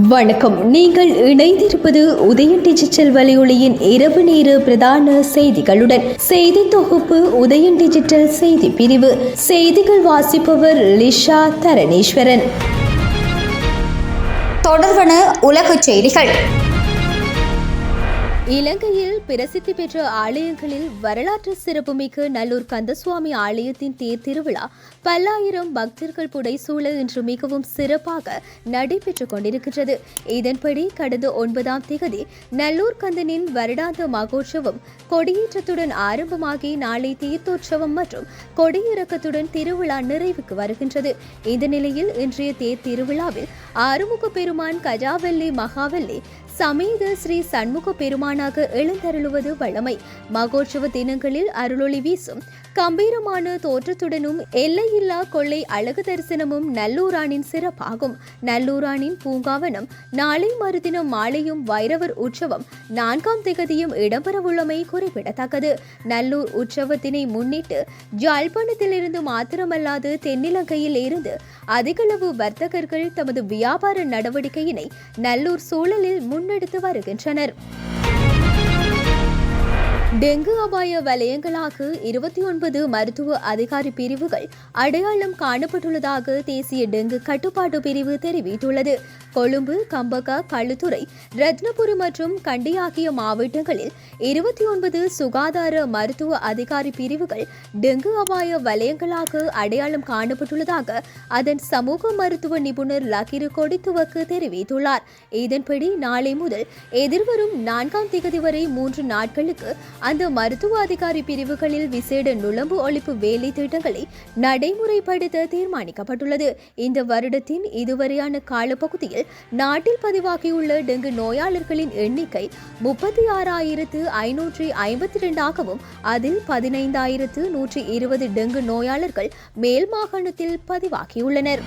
வணக்கம். நீங்கள் இணைந்திருப்பது உதயன் டிஜிட்டல் வலையொலியின் இரவு நேர பிரதான செய்திகளுடன் செய்தி தொகுப்பு உதயன் டிஜிட்டல் செய்தி பிரிவு. செய்திகள் வாசிப்பவர் லிஷா தரணீஸ்வரன். தொடர்வன உலகச் செய்திகள். இலங்கையில் பிரசித்தி பெற்ற ஆலயங்களில் வரலாற்று சிறப்புமிக்க நல்லூர் கந்தசுவாமி ஆலயத்தின் தேர் திருவிழா பல்லாயிரம் பக்தர்கள் புடைசூழ இன்று மிகவும் சிறப்பாக நடைபெற்றுக் கொண்டிருக்கின்றது. இதன்படி கடந்த ஒன்பதாம் தேதி நல்லூர் கந்தனின் வருடாந்த மகோற்சவம் கொடியேற்றத்துடன் ஆரம்பமாகி நாளை தீர்த்தோற்சவம் மற்றும் கொடியிறக்கத்துடன் திருவிழா நிறைவுக்கு வருகின்றது. இந்த நிலையில் இன்றைய தேர் திருவிழாவில் ஆறுமுக பெருமான் கஜாவல்லி மகாவல்லி சமேத ஸ்ரீ சண்முக பெருமானாக எழுந்தருளுவது வழமை. மகோற்சவ தினங்களில் அருளொளி வீசும். கம்பீரமான தோற்றத்துடனும் எல்லையில்லா கொள்ளை அழகு தரிசனமும் நல்லூரானின் சிறப்பாகும். நல்லூரானின் பூங்காவனம் நாளை மறுதினம் மாலையும் வைரவர் உற்சவம் நான்காம் திகதியும் இடம்பெறவுள்ளமை குறிப்பிடத்தக்கது. நல்லூர் உற்சவத்தினை முன்னிட்டு ஜாழ்ப்பாணத்திலிருந்து மாத்திரமல்லாது தென்னிலங்கையில் இருந்து அதிகளவு வர்த்தகர்கள் தமது வியாபார நடவடிக்கையினை நல்லூர் சூழலில் முன்னெடுத்து வருகின்றனர். டெங்கு அபாய வலயங்களாக இருபத்தி ஒன்பது மருத்துவ அதிகாரி பிரிவுகள் அடையாளம் காணப்பட்டுள்ளதாக தேசிய டெங்கு கட்டுப்பாட்டு பிரிவு தெரிவித்துள்ளது. கொழும்பு கம்பகா களுத்துறை ரத்னபுரி மற்றும் கண்டி ஆகிய மாவட்டங்களில் இருபத்தி ஒன்பது சுகாதார மருத்துவ அதிகாரி பிரிவுகள் டெங்கு அபாய வலயங்களாக அடையாளம் காணப்பட்டுள்ளதாக அதன் சமூக மருத்துவ நிபுணர் லக்கிரு கொடித்துவக்கு தெரிவித்துள்ளார். இதன்படி நாளை முதல் எதிர்வரும் நான்காம் திகதி வரை மூன்று நாட்களுக்கு அந்த மருத்துவ அதிகாரி பிரிவுகளில் விசேட நுழம்பு ஒழிப்பு வேலை திட்டங்களை நடைமுறைப்படுத்த தீர்மானிக்கப்பட்டுள்ளது. இந்த வருடத்தின் இதுவரையான காலப்பகுதியில் நாட்டில் பதிவாகியுள்ள டெங்கு நோயாளர்களின் எண்ணிக்கை முப்பத்தி ஆறாயிரத்து ஐநூற்றி ஐம்பத்தி இரண்டாகவும் அதில் பதினைந்தாயிரத்து நூற்றி இருபது டெங்கு நோயாளர்கள் மேல் மாகாணத்தில் பதிவாகியுள்ளனர்.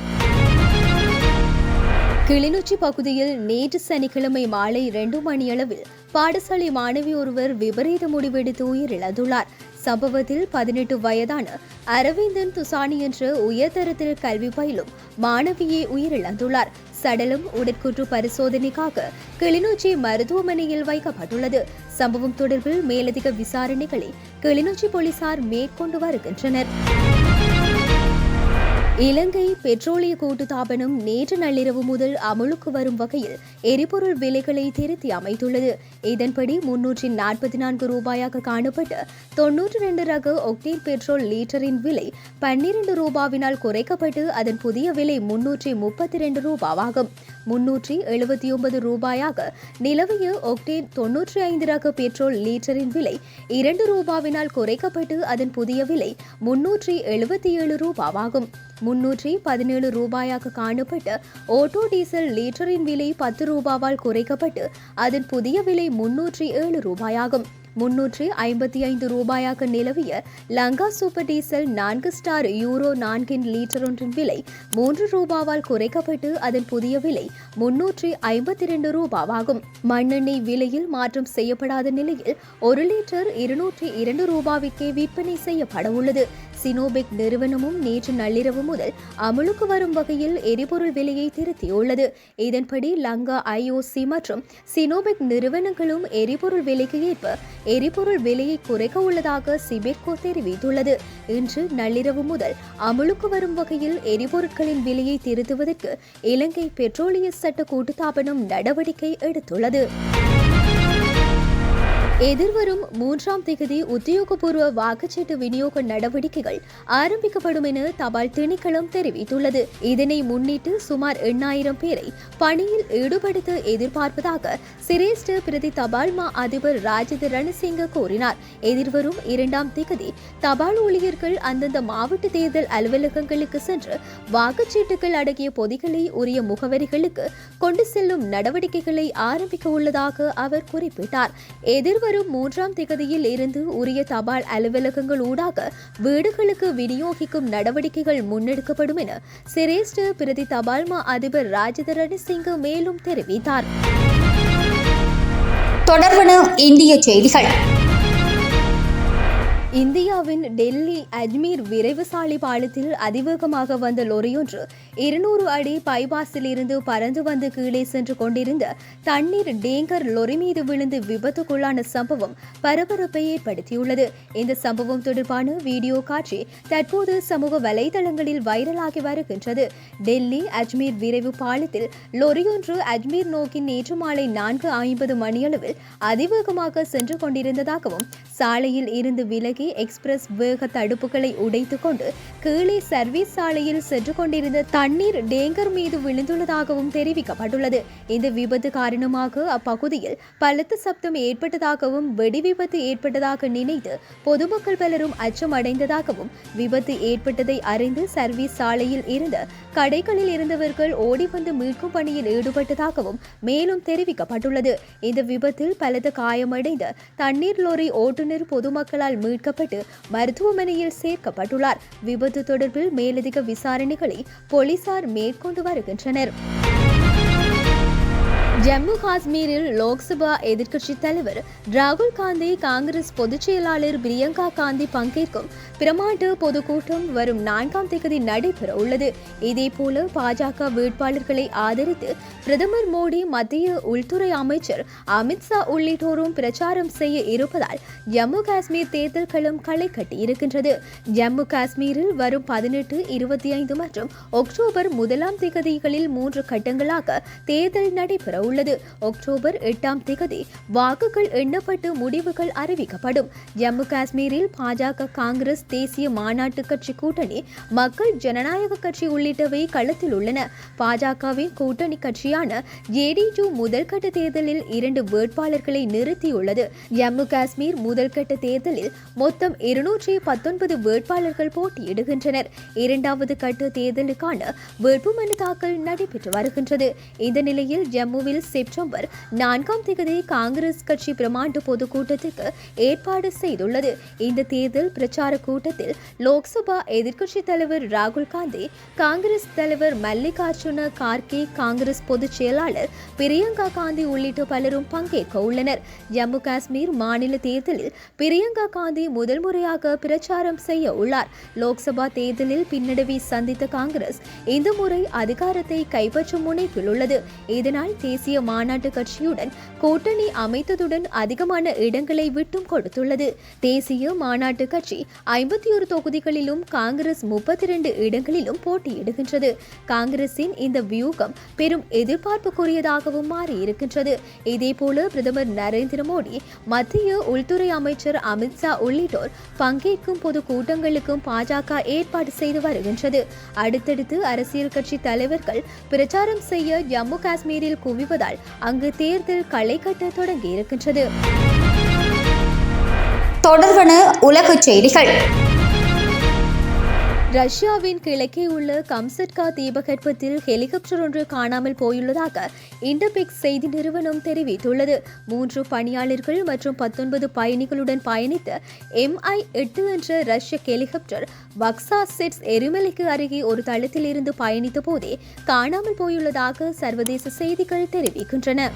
கிளிநொச்சி பகுதியில் நேற்று சனிக்கிழமை மாலை இரண்டு மணியளவில் பாடசாலை மாணவி ஒருவர் விபரீத முடிவெடுத்து உயிரிழந்துள்ளார். சம்பவத்தில் பதினெட்டு வயதான அரவிந்தன் துசானி என்ற உயர்தரத்தில் கல்வி பயிலும் மாணவியை உயிரிழந்துள்ளார். சடலம் உடற்கூற்று பரிசோதனைக்காக கிளிநொச்சி மருத்துவமனையில் வைக்கப்பட்டுள்ளது. சம்பவம் தொடர்பில் மேலதிக விசாரணைகளை கிளிநொச்சி போலீசார் மேற்கொண்டு வருகின்றனர். இலங்கை பெட்ரோலிய கூட்டுத்தாபனம் நேற்று நள்ளிரவு முதல் அமலுக்கு வரும் வகையில் எரிபொருள் விலைகளை திருத்தி அமைத்துள்ளது. இதன்படி முன்னூற்றி நாற்பத்தி நான்கு ரூபாயாக காணப்பட்ட தொன்னூற்றி ரெண்டு ரக ஒக்டேன் பெட்ரோல் லீட்டரின் விலை பன்னிரண்டு ரூபாவினால் குறைக்கப்பட்டு அதன் புதிய விலை முன்னூற்றி முப்பத்தி ரெண்டு ரூபாவாகும். முன்னூற்றி எழுபத்தி ஒன்பது ரூபாயாக நிலவிய ஒக்டேன் தொன்னூற்றி ஐந்து ரக பெட்ரோல் லீட்டரின் விலை இரண்டு ரூபாவினால் குறைக்கப்பட்டு அதன் புதிய விலை முன்னூற்றி எழுபத்தி ஏழு ரூபாவாகும். முன்னூற்றி பதினேழு ரூபாயாக காணப்பட்ட ஓட்டோ டீசல் லீட்டரின் விலை பத்து ரூபாவால் குறைக்கப்பட்டு அதன் புதிய விலை முன்னூற்றி ஏழு ரூபாயாகும். முன்னூற்றி ஐம்பத்தி ஐந்து ரூபாயாக நிலவிய லங்கா சூப்பர் டீசல் நான்கு ஸ்டார் யூரோ நான்கின் லீட்டர் ஒன்றின் விலை மூன்று ரூபாவால் குறைக்கப்பட்டு அதன் புதிய விலை முன்னூற்றி ஐம்பத்தி இரண்டு ரூபாவாகும். மண்ணெண்ணெய் விலையில் மாற்றம் செய்யப்படாத நிலையில் ஒரு லிட்டர் இருநூற்றி இரண்டு ரூபாவிற்கே விற்பனை செய்யப்பட உள்ளது. சினோபிக் நிறுவனமும் நேற்று நள்ளிரவு முதல் அமலுக்கு வரும் வகையில் எரிபொருள் விலையை திருத்தியுள்ளது. இதன்படி லங்கா ஐஓசி மற்றும் சினோபிக் நிறுவனங்களும் எரிபொருள் விலைக்கு ஏற்ப எரிபொருள் விலையை குறைக்க உள்ளதாக சிபெக்கோ தெரிவித்துள்ளது. இன்று நள்ளிரவு முதல் அமலுக்கு வரும் வகையில் எரிபொருட்களின் விலையை திருத்துவதற்கு இலங்கை பெட்ரோலிய சட்ட கூட்டுத்தாபனம் நடவடிக்கை எடுத்துள்ளது. எதிர்வரும் மூன்றாம் திகதி உத்தியோகபூர்வ வாக்குச்சீட்டு விநியோக நடவடிக்கைகள் ஆரம்பிக்கப்படும் என தபால் திணைக்களம் தெரிவித்துள்ளது. இதனை முன்னிட்டு சுமார் எண்ணாயிரம் பேரை பணியில் ஈடுபடுத்த எதிர்பார்ப்பதாக சிரேஷ்ட பிரதி தபால் மா அதிபர் ராஜித ரணசிங்க கூறினார். எதிர்வரும் இரண்டாம் திகதி தபால் ஊழியர்கள் அந்தந்த மாவட்ட தேர்தல் அலுவலகங்களுக்கு சென்று வாக்குச்சீட்டுகள் அடங்கிய பொதிகளை உரிய முகவரிகளுக்கு கொண்டு செல்லும் நடவடிக்கைகளை ஆரம்பிக்க உள்ளதாக அவர் குறிப்பிட்டார். எதிர்வரும் மூன்றாம் திகதியில் இருந்து உரிய தபால் அலுவலகங்கள் ஊடாக வீடுகளுக்கு விநியோகிக்கும் நடவடிக்கைகள் முன்னெடுக்கப்படும் என சிரேஷ்ட பிரதி தபால் மா அதிபர் ராஜித ரணசிங்க மேலும் தெரிவித்தார். தொடர்வன இந்திய செய்திகள். இந்தியாவின் டெல்லி அஜ்மீர் விரைவு சாலை பாலத்தில் அதிவேகமாக வந்த லொரியொன்று இருநூறு அடி பைபாஸில் இருந்து பறந்து வந்து கீழே சென்று கொண்டிருந்த தண்ணீர் டேங்கர் லொரி மீது விழுந்து விபத்துக்குள்ளான சம்பவம் பரபரப்பை ஏற்படுத்தியுள்ளது. இந்த சம்பவம் தொடர்பான வீடியோ காட்சி தற்போது சமூக வலைதளங்களில் வைரலாகி வருகின்றது. டெல்லி அஜ்மீர் விரைவு பாலத்தில் லொரியொன்று அஜ்மீர் நோக்கி நேற்று மாலை நான்கு ஐம்பது மணியளவில் அதிவேகமாக சென்று கொண்டிருந்ததாகவும் சாலையில் இருந்து விலகி எக்ஸ்பிரஸ் வேக தடுப்புகளை உடைத்துக் கொண்டு கீழே சர்வீஸ் சாலையில் சென்று கொண்டிருந்த தண்ணீர் டேங்கர் மீது விழுந்துள்ளதாகவும் தெரிவிக்கப்பட்டுள்ளது. இந்த விபத்து காரணமாக அப்பகுதியில் பலத்த சப்தம் ஏற்பட்டதாகவும் வெடி விபத்து ஏற்பட்டதாக நினைத்து பொதுமக்கள் பலரும் அச்சமடைந்ததாகவும் விபத்து ஏற்பட்டதை அறிந்து சர்வீஸ் சாலையில் இருந்த கடைகளில் இருந்தவர்கள் ஓடி வந்து மீட்கும் பணியில் ஈடுபட்டதாகவும் மேலும் தெரிவிக்கப்பட்டுள்ளது. இந்த விபத்தில் பலத்த காயமடைந்த தண்ணீர் லோரி ஓட்டுநர் பொதுமக்களால் மீட்கப்பட்டு மருத்துவமனையில் சேர்க்கப்பட்டுள்ளார். விபத்து தொடர்பில் மேலதிக விசாரணைகளை போலீசார் மேற்கொண்டு வருகின்றனர். ஜம்மு காஷ்மீரில் லோக்சபா எதிர்க்கட்சித் தலைவர் ராகுல் காந்தி காங்கிரஸ் பொதுச் செயலாளர் பிரியங்கா காந்தி பங்கேற்கும் பிரமாண்ட பொதுக்கூட்டம் வரும் நான்காம் தேதி நடைபெற உள்ளது. இதேபோல பாஜக வேட்பாளர்களை ஆதரித்து பிரதமர் மோடி மத்திய உள்துறை அமைச்சர் அமித்ஷா உள்ளிட்டோரும் பிரச்சாரம் செய்ய இருப்பதால் ஜம்மு காஷ்மீர் தேர்தல்களும் களை கட்டி இருக்கின்றது. ஜம்மு காஷ்மீரில் வரும் பதினெட்டு இருபத்தி ஐந்து மற்றும் அக்டோபர் முதலாம் திகதிகளில் மூன்று கட்டங்களாக தேர்தல் நடைபெற உள்ளது அக்டோபர் எட்டாம் திகதி வாக்குகள் எண்ணப்பட்டு முடிவுகள் அறிவிக்கப்படும். ஜம்மு காஷ்மீரில் பாஜக காங்கிரஸ் தேசிய மாநாட்டு கட்சி கூட்டணி மக்கள் ஜனநாயக கட்சி உள்ளிட்டவை களத்தில் உள்ளன. பாஜகவின் கூட்டணி கட்சியான ஜேடியு முதல்கட்ட தேர்தலில் இரண்டு வேட்பாளர்களை நிறுத்தியுள்ளது. ஜம்மு காஷ்மீர் முதல் கட்ட தேர்தலில் மொத்தம் இருநூற்றி பத்தொன்பது வேட்பாளர்கள் போட்டியிடுகின்றனர். இரண்டாவது கட்ட தேர்தலுக்கான வேட்புமனு தாக்கல் நடைபெற்று வருகின்றது. இந்த நிலையில் ஜம்முவில் செப்டம்பர் நான்காம் தேதி காங்கிரஸ் கட்சி பிரமாண்ட பொதுக்கூட்டத்திற்கு ஏற்பாடு செய்துள்ளது. இந்த தேர்தல் பிரச்சார கூட்டத்தில் லோக்சபா எதிர்க்கட்சித் தலைவர் ராகுல் காந்தி காங்கிரஸ் தலைவர் மல்லிகார்ஜுன கார்கே காங்கிரஸ் பொதுச் செயலாளர் பிரியங்கா காந்தி உள்ளிட்ட பலரும் பங்கேற்க உள்ளனர். ஜம்மு காஷ்மீர் மாநில தேர்தலில் பிரியங்கா காந்தி முதல் முறையாக பிரச்சாரம் செய்ய உள்ளார். லோக்சபா தேர்தலில் பின்னடைவை சந்தித்த காங்கிரஸ் இந்த முறை அதிகாரத்தை கைப்பற்றும் முனைப்பில் உள்ளது. இதனால் தேசிய மாநாட்டு கட்சியுடன் கூட்டணி அமைத்ததுடன் அதிகமான இடங்களை விட்டும் கொடுத்துள்ளது. தேசிய மாநாட்டு கட்சி ஐம்பத்தி ஒரு தொகுதிகளிலும் காங்கிரஸ் முப்பத்தி இரண்டு இடங்களிலும் போட்டியிடுகின்றது. காங்கிரசின் இந்த வியூகம் பெரும் எதிர்பார்ப்புக்குரியதாகவும் மாறியிருக்கின்றது. இதேபோல பிரதமர் நரேந்திர மோடி மத்திய உள்துறை அமைச்சர் அமித்ஷா உள்ளிட்டோர் பங்கேற்கும் பொது கூட்டங்களுக்கும் பாஜக ஏற்பாடு செய்து வருகின்றது. அடுத்தடுத்து அரசியல் கட்சி தலைவர்கள் பிரச்சாரம் செய்ய ஜம்மு காஷ்மீரில் இருப்பதால் அங்கு தேர்தல் களை கட்ட தொடங்கியிருக்கின்றது தொடர்வன உலகச் செய்திகள். ரஷ்யாவின் கிழக்கே உள்ள கம்சட்கா தீபகற்பத்தில் ஹெலிகாப்டர் ஒன்று காணாமல் போயுள்ளதாக இண்டபெக்ஸ் செய்தி நிறுவனம் தெரிவித்துள்ளது. மூன்று பணியாளர்கள் மற்றும் பத்தொன்பது பயணிகளுடன் பயணித்த எம்ஐ எட்டு என்ற ரஷ்ய ஹெலிகாப்டர் வக்சா செட்ஸ் எரிமலைக்கு அருகே ஒரு தளத்தில் இருந்து பயணித்த போதே காணாமல் போயுள்ளதாக சர்வதேச செய்திகள் தெரிவிக்கின்றன.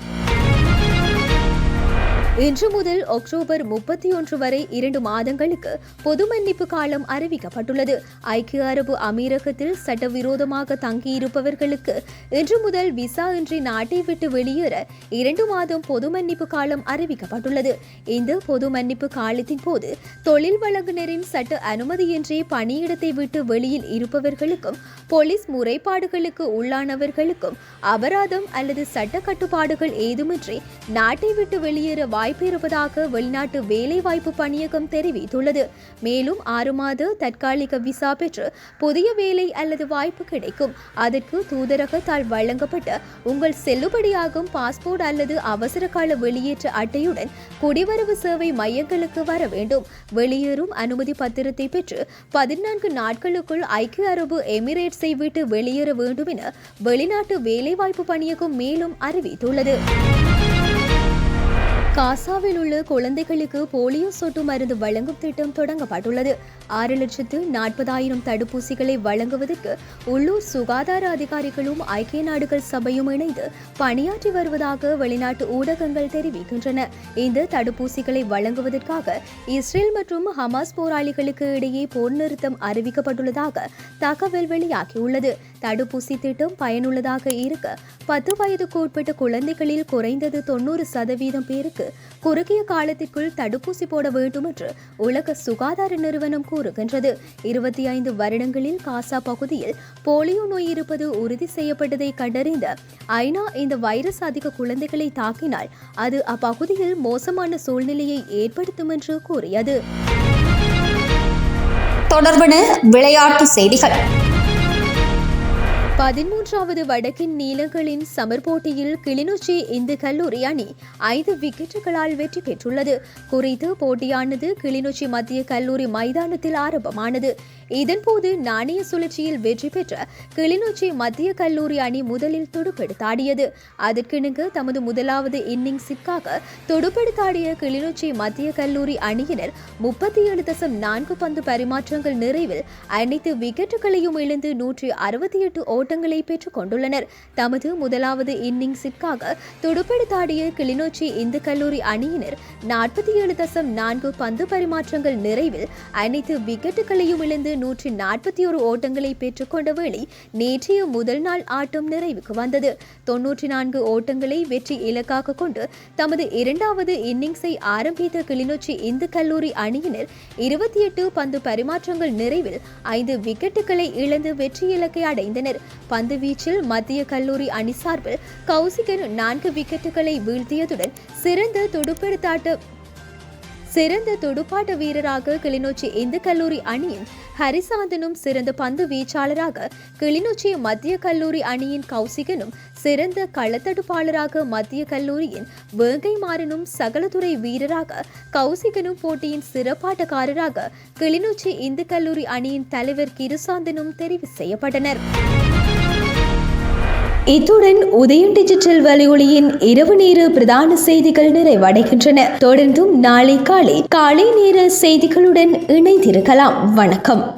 இன்று முதல் அக்டோபர் முப்பத்தி ஒன்று வரை இரண்டு மாதங்களுக்கு பொது மன்னிப்பு காலம் அறிவிக்கப்பட்டுள்ளது. ஐக்கிய அரபு அமீரகத்தில் சட்டவிரோதமாக தங்கியிருப்பவர்களுக்கு இன்று முதல் விசா இன்றி நாட்டை விட்டு வெளியேற இரண்டு மாதம் பொது மன்னிப்பு காலம் அறிவிக்கப்பட்டுள்ளது. இந்த பொது மன்னிப்பு காலத்தின் போது தொழில் வழங்குனரின் சட்ட அனுமதியின்றி பணியிடத்தை விட்டு வெளியில் இருப்பவர்களுக்கும் போலீஸ் முறைப்பாடுகளுக்கு உள்ளானவர்களுக்கும் அபராதம் அல்லது சட்ட கட்டுப்பாடுகள் ஏதுமின்றி நாட்டை விட்டு வெளியேற வாய்ப்பு இருப்பதாக வெளிநாட்டு வேலைவாய்ப்பு பணியகம் தெரிவித்துள்ளது. மேலும் ஆறு மாத தற்காலிக விசா பெற்று புதிய வேலை அல்லது வாய்ப்பு கிடைக்கும். அதற்கு தூதரகத்தால் வழங்கப்பட்ட உங்கள் செல்லுபடியாகும் பாஸ்போர்ட் அல்லது அவசர கால வெளியேற்ற அட்டையுடன் குடிவரவு சேவை மையங்களுக்கு வர வேண்டும். வெளியேறும் அனுமதி பத்திரத்தை பெற்று பதினான்கு நாட்களுக்குள் ஐக்கிய அரபு எமிரேட்ஸை விட்டு வெளியேற வேண்டும் என வெளிநாட்டு வேலைவாய்ப்பு பணியகம் மேலும் அறிவித்துள்ளது. காசாவில் உள்ள குழந்தைகளுக்கு போலியோ சொட்டு மருந்து வழங்கும் திட்டம் தொடங்கப்பட்டுள்ளது. ஆறு லட்சத்து நாற்பதாயிரம் தடுப்பூசிகளை வழங்குவதற்கு உள்ளூர் சுகாதார அதிகாரிகளும் ஐக்கிய நாடுகள் சபையும் இணைந்து பணியாற்றி வருவதாக வெளிநாட்டு ஊடகங்கள் தெரிவிக்கின்றன. இந்த தடுப்பூசிகளை வழங்குவதற்காக இஸ்ரேல் மற்றும் ஹமாஸ் போராளிகளுக்கு இடையே போர் நிறுத்தம் அறிவிக்கப்பட்டுள்ளதாக தகவல் வெளியாகியுள்ளது. தடுப்பூசி திட்டம் பயனுள்ளதாக இருக்க பத்து வயதுக்கு உட்பட்ட குழந்தைகளில் குறைந்தது தொண்ணூறு சதவீதம் பேருக்கு குறுகிய காலத்திற்குள் தடுப்பூசி போட வேண்டும் என்று உலக சுகாதார நிறுவனம் கூறுகின்றது. இருபத்தி ஐந்து வருடங்களில் காசா பகுதியில் போலியோ நோய் இருப்பது உறுதி செய்யப்பட்டதை கண்டறிந்த ஐநா இந்த வைரஸ் அதிக குழந்தைகளை தாக்கினால் அது அப்பகுதியில் மோசமான சூழ்நிலையை ஏற்படுத்தும் என்று கூறியது. தொடர்பான விளையாட்டு செய்திகள். பதிமூன்றாவது வடக்கின் நீலங்களின் சமர் போட்டியில் கிளிநொச்சி இந்து கல்லூரி அணி ஐந்து விக்கெட்டுகளால் வெற்றி பெற்றுள்ளது. குறித்து போட்டியானது கிளிநொச்சி மத்திய கல்லூரி மைதானத்தில் ஆரம்பமானது. இதன்போது நாணய சுழற்சியில் வெற்றி பெற்ற கிளிநொச்சி மத்திய கல்லூரி அணி முதலில் துடுப்பெடுத்தாடியது. அதற்கிணங்க தமது முதலாவது இன்னிங்ஸிற்காக துடுப்பெடுத்தாடிய கிளிநொச்சி மத்திய கல்லூரி அணியினர் முப்பத்தி ஏழு தசம் நான்கு பந்து பரிமாற்றங்கள் நிறைவில் அனைத்து விக்கெட்டுகளையும் இழந்து நூற்றி அறுபத்தி எட்டு ஓட்டங்களை பெற்றுக் கொண்டுள்ளனர். தமது முதலாவது இன்னிங்ஸிற்காக துடுப்பெடுத்தாடிய கிளிநொச்சி இந்து கல்லூரி அணியினர் நாற்பத்தி ஏழு தசம் நான்கு பந்து பரிமாற்றங்கள் நிறைவில் அனைத்து விக்கெட்டுகளையும் இழந்து நூற்றி நாற்பத்தி ஒரு ஓட்டங்களை பெற்றுக்கொண்ட வேளை நேற்றைய முதல் நாள் ஆட்டம் நிறைவுக்கு வந்தது. தொன்னூற்றி நான்கு ஓட்டங்களை வெற்றி இலக்காக கொண்டு தமது இரண்டாவது இன்னிங்ஸை ஆரம்பித்த கிளிநொச்சி இந்து கல்லூரி அணியினர் இருபத்தி எட்டு பந்து பரிமாற்றங்கள் நிறைவில் ஐந்து விக்கெட்டுகளை இழந்து வெற்றி இலக்கை அடைந்தனர். பந்து வீச்சில் மத்திய கல்லூரி அணி சார்பில் கௌசிகன் நான்கு விக்கெட்டுகளை வீழ்த்தியதுடன் சிறந்த துடுப்பெடுத்தாட்ட சிறந்த துடுப்பாட்ட வீரராக கிளிநொச்சி இந்து கல்லூரி அணியின் ஹரிசாந்தனும் சிறந்த பந்து வீச்சாளராக கிளிநொச்சி மத்திய கல்லூரி அணியின் கௌசிகனும் சிறந்த களத்தடுப்பாளராக மத்திய கல்லூரியின் வேங்கை மாறனும் சகலதுறை வீரராக கௌசிகனும் போட்டியின் சிறப்பாட்டக்காரராக கிளிநொச்சி இந்து கல்லூரி அணியின் தலைவர் கிருசாந்தனும் தெரிவு செய்யப்பட்டனர். இத்துடன் உதயம் டிஜிட்டல் வலியொலியின் இரவு நேர பிரதான செய்திகள் நிறைவடைகின்றன. தொடர்ந்தும் நாளை காலை காலை நேர செய்திகளுடன் இணைந்திருக்கலாம். வணக்கம்.